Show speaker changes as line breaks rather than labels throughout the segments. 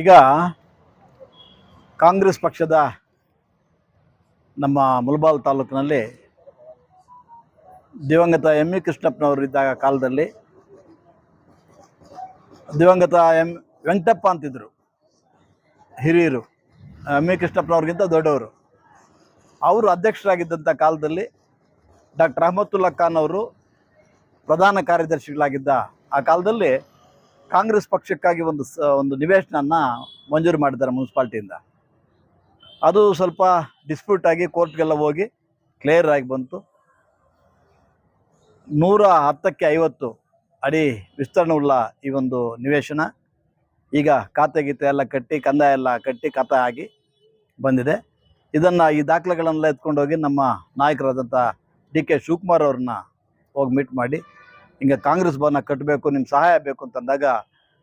ಈಗ ಕಾಂಗ್ರೆಸ್ ಪಕ್ಷದ ನಮ್ಮ ಮುಲ್ಬಾಲ್ ತಾಲೂಕಿನಲ್ಲಿ ದಿವಂಗತ ಎಂ ಕೃಷ್ಣಪ್ಪನವರು ಇದ್ದಾಗ ಕಾಲದಲ್ಲಿ ದಿವಂಗತ ಎಂ ವೆಂಕಟಪ್ಪ ಅಂತಿದ್ರು, ಹಿರಿಯರು. ಎಂ ಇ ಕೃಷ್ಣಪ್ಪನವ್ರಿಗಿಂತ ದೊಡ್ಡವರು. ಅವರು ಅಧ್ಯಕ್ಷರಾಗಿದ್ದಂಥ ಕಾಲದಲ್ಲಿ ಡಾಕ್ಟರ್ ಅಹಮದುಲ್ಲಾ ಖಾನ್ ಅವರು ಪ್ರಧಾನ ಕಾರ್ಯದರ್ಶಿಗಳಾಗಿದ್ದ ಆ ಕಾಲದಲ್ಲಿ ಕಾಂಗ್ರೆಸ್ ಪಕ್ಷಕ್ಕಾಗಿ ಒಂದು ಒಂದು ನಿವೇಶನನ್ನು ಮಂಜೂರು ಮಾಡಿದ್ದಾರೆ ಮುನ್ಸಿಪಾಲ್ಟಿಯಿಂದ. ಅದು ಸ್ವಲ್ಪ ಡಿಸ್ಪ್ಯೂಟ್ ಆಗಿ ಕೋರ್ಟ್ಗೆಲ್ಲ ಹೋಗಿ ಕ್ಲಿಯರ್ ಆಗಿ ಬಂತು. ನೂರ ಹತ್ತಕ್ಕೆ ಐವತ್ತು ಅಡಿ ವಿಸ್ತರಣೆಯುಳ್ಳ ಈ ಒಂದು ನಿವೇಶನ ಈಗ ಖಾತೆ ಗೀತೆ ಎಲ್ಲ ಕಟ್ಟಿ, ಕಂದಾಯ ಎಲ್ಲ ಕಟ್ಟಿ ಖಾತೆ ಆಗಿ ಬಂದಿದೆ. ಇದನ್ನು ಈ ದಾಖಲೆಗಳನ್ನೆಲ್ಲ ಎತ್ಕೊಂಡೋಗಿ ನಮ್ಮ ನಾಯಕರಾದಂಥ ಡಿ ಕೆ ಶಿವಕುಮಾರ್ ಅವ್ರನ್ನ ಹೋಗಿ ಮೀಟ್ ಮಾಡಿ ಹಿಂಗೆ ಕಾಂಗ್ರೆಸ್ ಭವನ ಕಟ್ಟಬೇಕು ನಿಮ್ಮ ಸಹಾಯ ಬೇಕು ಅಂತಂದಾಗ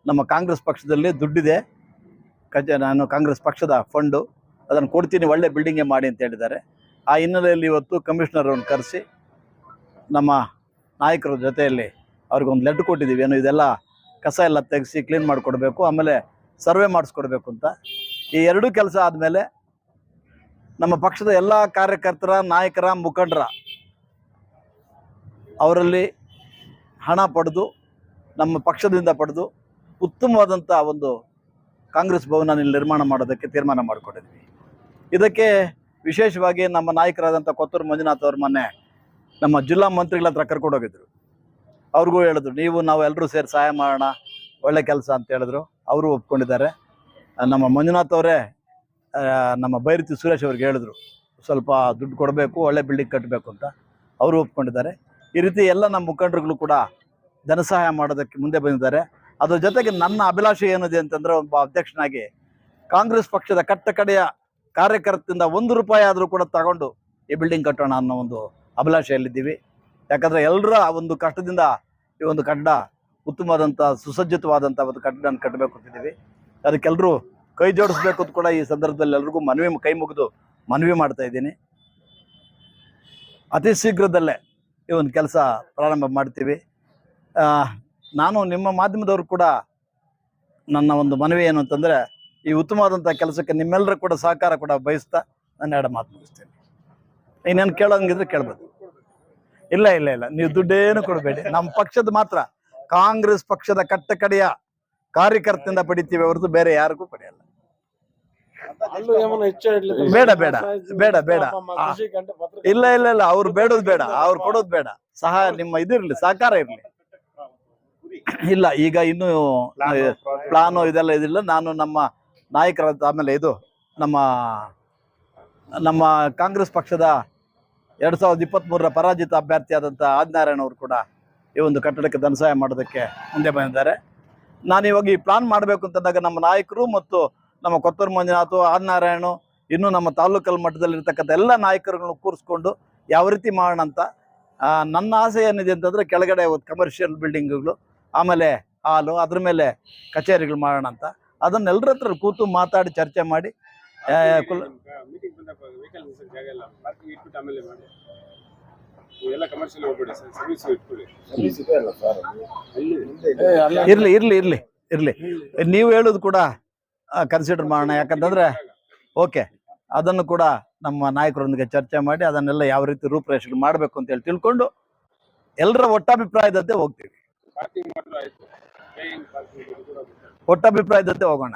ನಮ್ಮ ಕಾಂಗ್ರೆಸ್ ಪಕ್ಷದಲ್ಲಿ ದುಡ್ಡಿದೆ. ಕಜ, ನಾನು ಕಾಂಗ್ರೆಸ್ ಪಕ್ಷದ ಫಂಡು. ಅದನ್ನು ಕೊಡ್ತೀನಿ, ಒಳ್ಳೆ ಬಿಲ್ಡಿಂಗೇ ಮಾಡಿ ಅಂತ ಹೇಳಿದ್ದಾರೆ. ಆ ಹಿನ್ನೆಲೆಯಲ್ಲಿ ಇವತ್ತು ಕಮಿಷನರ್ ಅವ್ರನ್ನ ಕರೆಸಿ ನಮ್ಮ ನಾಯಕರ ಜೊತೆಯಲ್ಲಿ ಅವ್ರಿಗೊಂದು ಲೆಟ್ರ್ ಕೊಟ್ಟಿದ್ದೀವಿ. ಏನು ಇದೆಲ್ಲ ಕಸ ಎಲ್ಲ ತೆಗೆಸಿ ಕ್ಲೀನ್ ಮಾಡಿಕೊಡ್ಬೇಕು, ಆಮೇಲೆ ಸರ್ವೆ ಮಾಡಿಸ್ಕೊಡ್ಬೇಕು ಅಂತ. ಈ ಎರಡೂ ಕೆಲಸ ಆದಮೇಲೆ ನಮ್ಮ ಪಕ್ಷದ ಎಲ್ಲ ಕಾರ್ಯಕರ್ತರ, ನಾಯಕರ, ಮುಖಂಡರ ಅವರಲ್ಲಿ ಹಣ ಪಡೆದು, ನಮ್ಮ ಪಕ್ಷದಿಂದ ಪಡೆದು ಉತ್ತಮವಾದಂಥ ಒಂದು ಕಾಂಗ್ರೆಸ್ ಭವನ ನಿರ್ಮಾಣ ಮಾಡೋದಕ್ಕೆ ತೀರ್ಮಾನ ಮಾಡಿಕೊಂಡಿದ್ವಿ. ಇದಕ್ಕೆ ವಿಶೇಷವಾಗಿ ನಮ್ಮ ನಾಯಕರಾದಂಥ ಕೊತ್ತೂರು ಮಂಜುನಾಥ್ ಅವ್ರ ಮೊನ್ನೆ ನಮ್ಮ ಜಿಲ್ಲಾ ಮಂತ್ರಿಗಳ ಹತ್ರ ಕರ್ಕೊಂಡೋಗಿದ್ರು ಅವ್ರಿಗೂ ಹೇಳಿದ್ರು, ನೀವು ನಾವು ಎಲ್ಲರೂ ಸೇರಿ ಸಹಾಯ ಮಾಡೋಣ, ಒಳ್ಳೆ ಕೆಲಸ ಅಂತ ಹೇಳಿದ್ರು. ಅವರು ಒಪ್ಕೊಂಡಿದ್ದಾರೆ. ನಮ್ಮ ಮಂಜುನಾಥ್ ಅವರೇ ನಮ್ಮ ಬೈರತಿ ಸುರೇಶ್ ಅವ್ರಿಗೆ ಹೇಳಿದ್ರು, ಸ್ವಲ್ಪ ದುಡ್ಡು ಕೊಡಬೇಕು, ಒಳ್ಳೆ ಬಿಲ್ಡಿಂಗ್ ಕಟ್ಟಬೇಕು ಅಂತ. ಅವರು ಒಪ್ಕೊಂಡಿದ್ದಾರೆ. ಈ ರೀತಿ ಎಲ್ಲ ನಮ್ಮ ಮುಖಂಡರುಗಳು ಕೂಡ ಧನ ಸಹಾಯ ಮಾಡೋದಕ್ಕೆ ಮುಂದೆ ಬಂದಿದ್ದಾರೆ. ಅದರ ಜೊತೆಗೆ ನನ್ನ ಅಭಿಲಾಷೆ ಏನಿದೆ ಅಂತಂದ್ರೆ ಒಬ್ಬ ಅಧ್ಯಕ್ಷನಾಗಿ ಕಾಂಗ್ರೆಸ್ ಪಕ್ಷದ ಕಟ್ಟ ಕಡೆಯ ಕಾರ್ಯಕರ್ತರಿಂದ ಒಂದು ರೂಪಾಯಿ ಆದರೂ ಕೂಡ ತಗೊಂಡು ಈ ಬಿಲ್ಡಿಂಗ್ ಕಟ್ಟೋಣ ಅನ್ನೋ ಒಂದು ಅಭಿಲಾಷೆಯಲ್ಲಿದ್ದೀವಿ. ಯಾಕಂದರೆ ಎಲ್ಲರ ಒಂದು ಕಷ್ಟದಿಂದ ಈ ಒಂದು ಕಟ್ಟಡ ಉತ್ತಮವಾದಂಥ, ಸುಸಜ್ಜಿತವಾದಂಥ ಒಂದು ಕಟ್ಟಡ ಕಟ್ಟಬೇಕು ಅಂತಿದ್ದೀವಿ. ಅದಕ್ಕೆಲ್ಲರೂ ಕೈ ಜೋಡಿಸ್ಬೇಕು ಅಂತ ಕೂಡ ಈ ಸಂದರ್ಭದಲ್ಲಿ ಎಲ್ರಿಗೂ ಮನವಿ, ಕೈ ಮುಗಿದು ಮನವಿ ಮಾಡ್ತಾ ಇದ್ದೀನಿ. ಅತಿ ಶೀಘ್ರದಲ್ಲೇ ಈ ಒಂದು ಕೆಲಸ ಪ್ರಾರಂಭ ಮಾಡ್ತೀವಿ. ನಾನು ನಿಮ್ಮ ಮಾಧ್ಯಮದವರು ಕೂಡ ನನ್ನ ಒಂದು ಮನವಿ ಏನು ಅಂತಂದರೆ, ಈ ಉತ್ತಮವಾದಂಥ ಕೆಲಸಕ್ಕೆ ನಿಮ್ಮೆಲ್ಲರೂ ಕೂಡ ಸಹಕಾರ ಕೂಡ ಬಯಸ್ತಾ ನಾನು ಎರಡು ಮಾತು ಮುಗಿಸ್ತೇನೆ. ಇನ್ನೇನು ಕೇಳೋಂಗಿದ್ರೆ ಕೇಳ್ಬೋದು. ಇಲ್ಲ ಇಲ್ಲ ಇಲ್ಲ, ನೀವು ದುಡ್ಡೇನು ಕೊಡಬೇಡಿ. ನಮ್ಮ ಪಕ್ಷದ ಮಾತ್ರ, ಕಾಂಗ್ರೆಸ್ ಪಕ್ಷದ ಕಟ್ಟ ಕಡೆಯ ಕಾರ್ಯಕರ್ತರಿಂದ ಪಡಿತೀವಿ ಹೊರತು ಬೇರೆ ಯಾರಿಗೂ ಪಡೆಯಲ್ಲ. ಬೇಡ, ಬೇಡ, ಬೇಡ, ಬೇಡ. ಇಲ್ಲ ಇಲ್ಲ ಇಲ್ಲ ಅವ್ರು ಬೇಡೋದು ಬೇಡ ಅವ್ರು ಕೊಡೋದು ಬೇಡ. ಸಹಾಯ ನಿಮ್ಮ ಇದಿರ್ಲಿ ಸಹಕಾರ ಇರ್ಲಿ. ಇಲ್ಲ ಈಗ ಇನ್ನು ಪ್ಲಾನ್ ಇದೆಲ್ಲ ಇದಿಲ್ಲ. ನಾನು ನಮ್ಮ ನಾಯಕರ ಆಮೇಲೆ ಇದು ನಮ್ಮ ನಮ್ಮ ಕಾಂಗ್ರೆಸ್ ಪಕ್ಷದ ಎರಡ್ ಸಾವಿರದ ಇಪ್ಪತ್ತ್ಮೂರರ ಪರಾಜಿತ ಅಭ್ಯರ್ಥಿಯಾದಂಥ ಆದಿನಾರಾಯಣ ಅವರು ಕೂಡ ಈ ಒಂದು ಕಟ್ಟಡಕ್ಕೆ ಧನಸಹಾಯ ಮಾಡೋದಕ್ಕೆ ಮುಂದೆ ಬಂದಿದ್ದಾರೆ. ನಾನು ಇವಾಗ ಈ ಪ್ಲಾನ್ ಮಾಡಬೇಕು ಅಂತಂದಾಗ ನಮ್ಮ ನಾಯಕರು ಮತ್ತು ನಮ್ಮ ಕೊತ್ತೂರು ಮಂಜುನಾಥ್ ಆದಿನಾರಾಯಣ ಇನ್ನು ನಮ್ಮ ತಾಲೂಕಲ್ ಮಟ್ಟದಲ್ಲಿರ್ತಕ್ಕಂಥ ಎಲ್ಲ ನಾಯಕರುಗಳನ್ನು ಕೂರಿಸ್ಕೊಂಡು ಯಾವ ರೀತಿ ಮಾಡೋಣ ಅಂತ ನನ್ನ ಆಸೆ ಏನಿದೆ ಅಂತಂದರೆ ಕೆಳಗಡೆ ಒಂದು ಕಮರ್ಷಿಯಲ್ ಬಿಲ್ಡಿಂಗ್ಗಳು ಆಮೇಲೆ ಹಾಲು ಅದ್ರ ಮೇಲೆ ಕಚೇರಿಗಳು ಮಾಡೋಣ ಅಂತ. ಅದನ್ನೆಲ್ಲರ ಹತ್ರ ಕೂತು ಮಾತಾಡಿ ಚರ್ಚೆ ಮಾಡಿ. ಇರ್ಲಿ ಇರ್ಲಿ ಇರ್ಲಿ ಇರ್ಲಿ. ನೀವು ಹೇಳೋದು ಕೂಡ ಕನ್ಸಿಡರ್ ಮಾಡೋಣ. ಯಾಕಂತಂದ್ರೆ ಓಕೆ. ಅದನ್ನು ಕೂಡ ನಮ್ಮ ನಾಯಕರೊಂದಿಗೆ ಚರ್ಚೆ ಮಾಡಿ ಅದನ್ನೆಲ್ಲ ಯಾವ ರೀತಿ ರೂಪರೇಷೆ ಮಾಡಬೇಕು ಅಂತ ಹೇಳಿ ತಿಳ್ಕೊಂಡು ಎಲ್ಲರ ಒಟ್ಟಾಭಿಪ್ರಾಯದಂತೆ ಹೋಗ್ತೀವಿ. ಒಟ್ಟಾಭಿಪ್ರಾಯದಂತೆ ಹೋಗೋಣ.